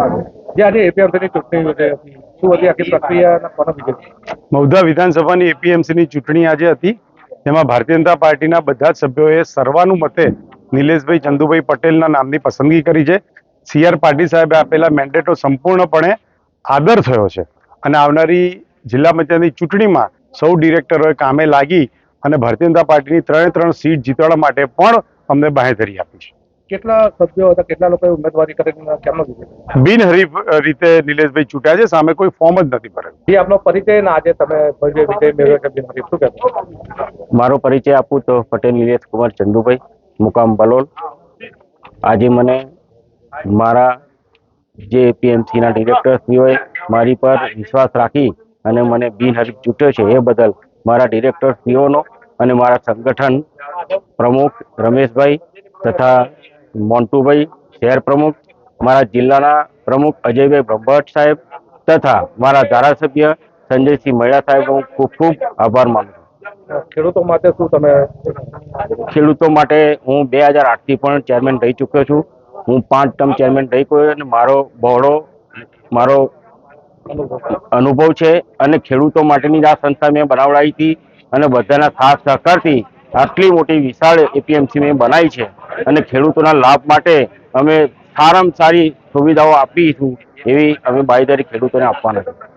આજે ચૂંટણી વિધાનસભાની એપીએમસીની ચૂંટણી આજે હતી. તેમાં ભારતીય જનતા પાર્ટીના બધા જ સભ્યોએ સર્વાનુમતે નિલેશભાઈ ચંદુભાઈ પટેલના નામની પસંદગી કરી છે. સીઆર પાટીલ સાહેબે આપેલા મેન્ડેટો સંપૂર્ણપણે આદર થયો છે. અને આવનારી જિલ્લા પંચાયતની ચૂંટણીમાં સૌ ડિરેક્ટરોએ કામે લાગી અને ભારતીય જનતા પાર્ટીની ત્રણે ત્રણ સીટ જીતવા માટે પણ અમને બાહેધરી આપી છે. કેટલા સભ્યો હતા કેટલા લોકોએ ઉમેદવારી કરીને કેમનો વિજય બિનહરીફ રીતે નિલેશભાઈ ચૂંટ્યા છે સામે કોઈ ફોર્મ જ નથી ભરેલું. જે આપનો પરિચય ને આજે તમે ભવ્ય વિજય મેળવ્યો છે બિનહરીફ શું કહેશો? મારો પરિચય આપું તો પટેલ નિલેશ કુમાર ચંદુભાઈ મુકામ બલોલ આજે મને મારા જે પીએમસીના ડિરેક્ટરશ્રીઓએ મારી પર વિશ્વાસ રાખી અને મને બિનહરીફ ચૂંટ્યો છે એ બદલ મારા ડિરેક્ટરશ્રીઓનો અને મારા સંગઠન પ્રમુખ રમેશભાઈ તથા મોન્ટુભાઈ શહેર પ્રમુખ મારા જિલ્લાના પ્રમુખ અજયભાઈ બ્રહ્મભટ્ટ સાહેબ તથા મારા ધારાસભ્ય સંજયસિંહ મહિડા સાહેબનો હું ખૂબ ખૂબ આભાર માનું છું. ખેડૂતો માટે શું તમે ખેડૂતો માટે હું બે હજાર આઠથી પણ ચેરમેન રહી ચૂક્યો છું. હું પાંચ ટર્મ ચેરમેન રહી ગયો અને મારો બહોળો મારો અનુભવ છે અને ખેડૂતો માટેની આ સંસ્થા મેં બનાવડાવી હતી અને બધાના સાથ સહકારથી આટલી મોટી વિશાળ એપીએમસી મેં બનાવી છે અને ખેડૂતોના લાભ માટે અમે સારામાં સારી સુવિધાઓ આપીશું એવી અમે બાંયધરી ખેડૂતોને આપવાના છે